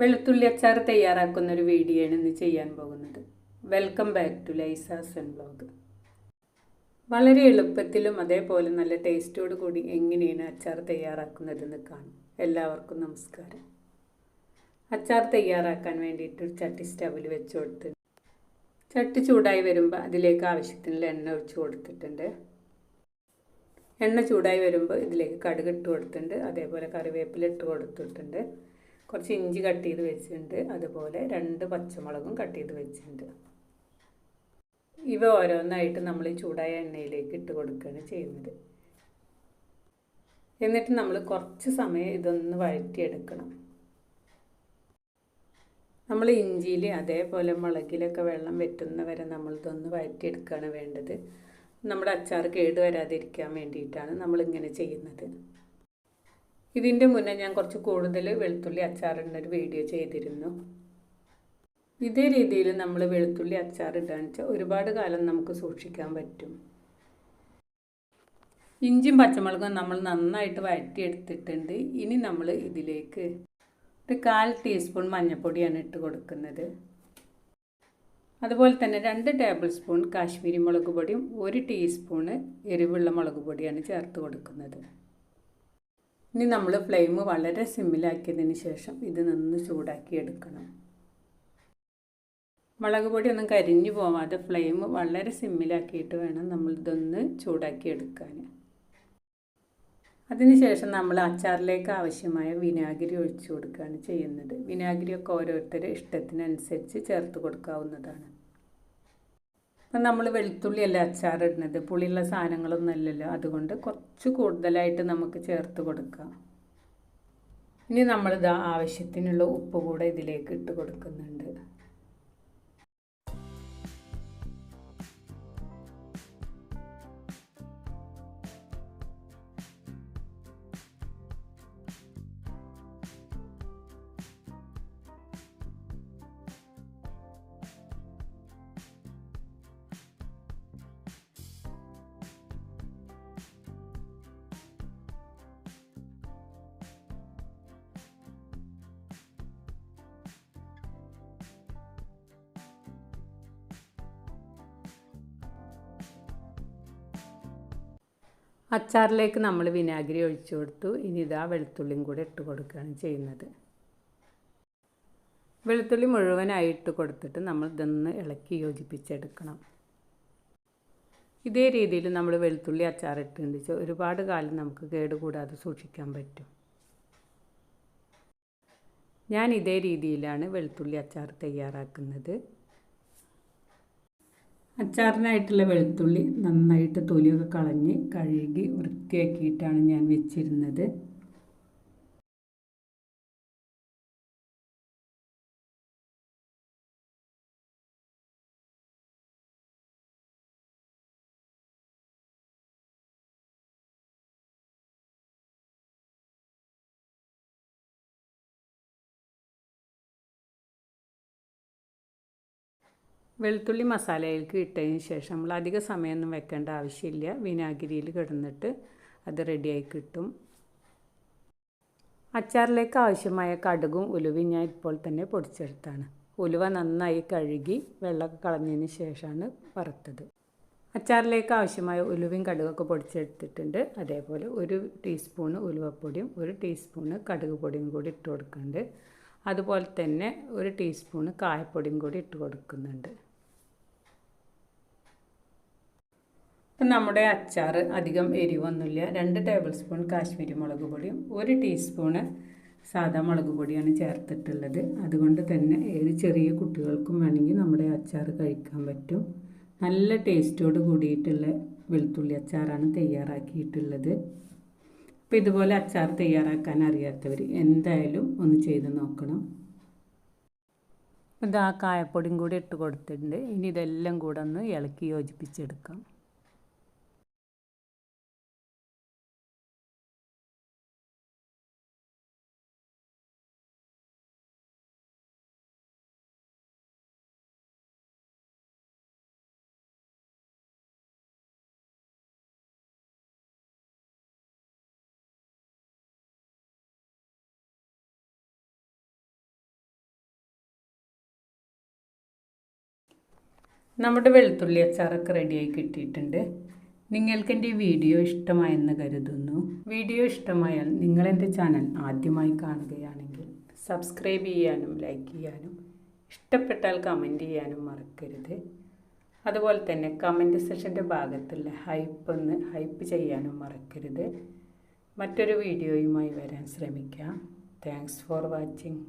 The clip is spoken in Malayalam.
വെളുത്തുള്ളി അച്ചാർ തയ്യാറാക്കുന്ന ഒരു വീഡിയോ ആണ് ഇന്ന് ചെയ്യാൻ പോകുന്നത്. വെൽക്കം ബാക്ക് ടു ലൈസാസ് ആൻഡ് ബ്ലോഗ് വളരെ എളുപ്പത്തിലും അതേപോലെ നല്ല ടേസ്റ്റോട് കൂടി എങ്ങനെയാണ് അച്ചാർ തയ്യാറാക്കുന്നതെന്ന് കാണും. എല്ലാവർക്കും നമസ്കാരം. അച്ചാർ തയ്യാറാക്കാൻ വേണ്ടിയിട്ട് ഒരു ചട്ടി സ്റ്റവിൽ വെച്ച് കൊടുത്ത് ചട്ടി ചൂടായി വരുമ്പോൾ അതിലേക്ക് ആവശ്യത്തിനുള്ള എണ്ണ ഒഴിച്ച് കൊടുത്തിട്ടുണ്ട്. എണ്ണ ചൂടായി വരുമ്പോൾ ഇതിലേക്ക് കടുക് ഇട്ട് കൊടുത്തിട്ടുണ്ട്. അതേപോലെ കറിവേപ്പില ഇട്ട് കൊടുത്തിട്ടുണ്ട്. കുറച്ച് ഇഞ്ചി കട്ട് ചെയ്ത് വെച്ചിട്ടുണ്ട്. അതുപോലെ രണ്ട് പച്ചമുളകും കട്ട് ചെയ്ത് വെച്ചിട്ടുണ്ട്. ഇവ ഓരോന്നായിട്ട് നമ്മൾ ഈ ചൂടായ എണ്ണയിലേക്ക് ഇട്ട് കൊടുക്കുകയാണ് ചെയ്യുന്നത്. എന്നിട്ട് നമ്മൾ കുറച്ച് സമയം ഇതൊന്ന് വഴറ്റിയെടുക്കണം. നമ്മൾ ഇഞ്ചിയിൽ അതേപോലെ മുളകിലൊക്കെ വെള്ളം വെറ്റുന്ന വരെ നമ്മളിതൊന്ന് വഴറ്റിയെടുക്കുകയാണ് വേണ്ടത്. നമ്മുടെ അച്ചാർ കേട് വരാതിരിക്കാൻ വേണ്ടിയിട്ടാണ് നമ്മളിങ്ങനെ ചെയ്യുന്നത്. ഇതിന്റെ മുന്നേ ഞാൻ കുറച്ച് കൂടുതൽ വെളുത്തുള്ളി അച്ചാറിടുന്ന ഒരു വീഡിയോ ചെയ്തിരുന്നു. ഇതേ രീതിയിൽ നമ്മൾ വെളുത്തുള്ളി ഇടാൻ വെച്ചാൽ ഒരുപാട് കാലം നമുക്ക് സൂക്ഷിക്കാൻ പറ്റും. ഇഞ്ചിയും പച്ചമുളകും നമ്മൾ നന്നായിട്ട് വഴറ്റിയെടുത്തിട്ടുണ്ട്. ഇനി നമ്മൾ ഇതിലേക്ക് ഒരു കാൽ ടീസ്പൂൺ മഞ്ഞൾപ്പൊടിയാണ് ഇട്ട് കൊടുക്കുന്നത്. അതുപോലെ തന്നെ രണ്ട് ടേബിൾ സ്പൂൺ കാശ്മീരി മുളക് പൊടിയും ഒരു ടീസ്പൂണ് എരിവുള്ള മുളക് പൊടിയാണ് ചേർത്ത് കൊടുക്കുന്നത്. ഇനി നമ്മൾ ഫ്ലെയിം വളരെ സിമ്മിലാക്കിയതിന് ശേഷം ഇത് നിന്ന് ചൂടാക്കി എടുക്കണം. മുളക് പൊടി ഒന്നും കരിഞ്ഞു പോവാതെ ഫ്ലെയിം വളരെ സിമ്മിലാക്കിയിട്ട് വേണം നമ്മൾ ഇതൊന്ന് ചൂടാക്കി എടുക്കാൻ അതിനുശേഷം നമ്മൾ അച്ചാറിലേക്ക് ആവശ്യമായ വിനാഗിരി ഒഴിച്ചു കൊടുക്കുകയാണ് ചെയ്യുന്നത്. വിനാഗിരിയൊക്കെ ഓരോരുത്തരുടെ ഇഷ്ടത്തിനനുസരിച്ച് ചേർത്ത് കൊടുക്കാവുന്നതാണ്. നമ്മൾ വെളുത്തുള്ളിയല്ല അച്ചാർ ഇടുന്നത് പുളിയുള്ള സാധനങ്ങളൊന്നും അല്ലല്ലോ അതുകൊണ്ട് കുറച്ച് കൂടുതലായിട്ട് നമുക്ക് ചേർത്ത് കൊടുക്കാം ഇനി നമ്മളിത് ആവശ്യത്തിനുള്ള ഉപ്പ് കൂടെ ഇതിലേക്ക് ഇട്ട് കൊടുക്കുന്നുണ്ട്. അച്ചാറിലേക്ക് നമ്മൾ വിനാഗിരി ഒഴിച്ചു കൊടുത്തു. ഇനി ഇതാ വെളുത്തുള്ളിയും കൂടെ ഇട്ട് കൊടുക്കുകയാണ് ചെയ്യുന്നത്. വെളുത്തുള്ളി മുഴുവനായി ഇട്ട് കൊടുത്തിട്ട് നമ്മൾ ഇതൊന്ന് ഇളക്കി യോജിപ്പിച്ചെടുക്കണം. ഇതേ രീതിയിൽ നമ്മൾ വെളുത്തുള്ളി അച്ചാറിട്ടുണ്ട് ഒരുപാട് കാലം നമുക്ക് കേടുകൂടാതെ സൂക്ഷിക്കാൻ പറ്റും. ഞാൻ ഇതേ രീതിയിലാണ് വെളുത്തുള്ളി അച്ചാർ തയ്യാറാക്കുന്നത്. അച്ചാറിനായിട്ടുള്ള വെളുത്തുള്ളി നന്നായിട്ട് തൊലിയൊക്കെ കളഞ്ഞ് കഴുകി വൃത്തിയാക്കിയിട്ടാണ് ഞാൻ വെച്ചിരുന്നത്. വെളുത്തുള്ളി മസാലയിലേക്ക് ഇട്ടതിന് ശേഷം നമ്മൾ അധിക സമയമൊന്നും വെക്കേണ്ട ആവശ്യമില്ല. വിനാഗിരിയിൽ കിടന്നിട്ട് അത് റെഡിയായി കിട്ടും. അച്ചാറിലേക്ക് ആവശ്യമായ കടുകും ഉലുവയും ഞാൻ ഇപ്പോൾ തന്നെ പൊടിച്ചെടുത്താണ്. ഉലുവ നന്നായി കഴുകി വെള്ളമൊക്കെ കളഞ്ഞതിന് ശേഷമാണ് വറുത്തത്. അച്ചാറിലേക്ക് ആവശ്യമായ ഉലുവയും കടുകൊക്കെ പൊടിച്ചെടുത്തിട്ടുണ്ട്. അതേപോലെ ഒരു ടീസ്പൂണ് ഉലുവപ്പൊടിയും ഒരു ടീസ്പൂണ് കടുക് പൊടിയും കൂടി ഇട്ട് കൊടുക്കുന്നുണ്ട്. അതുപോലെ തന്നെ ഒരു ടീസ്പൂണ് കായപ്പൊടിയും കൂടി ഇട്ട് കൊടുക്കുന്നുണ്ട്. ഇപ്പം നമ്മുടെ അച്ചാർ അധികം എരിവൊന്നുമില്ല. രണ്ട് ടേബിൾ സ്പൂൺ കാശ്മീരി മുളക് പൊടിയും ഒരു ടീസ്പൂണ് സാധാ മുളക് പൊടിയാണ് ചേർത്തിട്ടുള്ളത്. അതുകൊണ്ട് തന്നെ ഏത് ചെറിയ കുട്ടികൾക്കും വേണമെങ്കിൽ നമ്മുടെ അച്ചാർ കഴിക്കാൻ പറ്റും. നല്ല ടേസ്റ്റോട് കൂടിയിട്ടുള്ള വെളുത്തുള്ളി അച്ചാറാണ് തയ്യാറാക്കിയിട്ടുള്ളത്. അപ്പോൾ ഇതുപോലെ അച്ചാർ തയ്യാറാക്കാൻ അറിയാത്തവർ എന്തായാലും ഒന്ന് ചെയ്ത് നോക്കണം. ഇത് ആ കായപ്പൊടിയും കൂടി ഇട്ട് കൊടുത്തിട്ടുണ്ട്. ഇനി ഇതെല്ലാം കൂടെ ഒന്ന് ഇളക്കി യോജിപ്പിച്ചെടുക്കാം. നമ്മുടെ വെളുത്തുള്ളി അച്ചാറൊക്കെ റെഡിയായി കിട്ടിയിട്ടുണ്ട്. നിങ്ങൾക്ക് എന്റെ വീഡിയോ ഇഷ്ടമായെന്ന് കരുതുന്നു. വീഡിയോ ഇഷ്ടമായാൽ നിങ്ങളെന്റെ ചാനൽ ആദ്യമായി കാണുകയാണെങ്കിൽ സബ്സ്ക്രൈബ് ചെയ്യാനും ലൈക്ക് ചെയ്യാനും ഇഷ്ടപ്പെട്ടാൽ കമന്റ് ചെയ്യാനും മറക്കരുത്. അതുപോലെ തന്നെ കമന്റ് സെഷന്റെ ഭാഗത്തുള്ള ഹൈപ്പ് ഒന്ന് ഹൈപ്പ് ചെയ്യാനും മറക്കരുത്. മറ്റൊരു വീഡിയോയുമായി വരാൻ ശ്രമിക്കാം. Thanks for watching.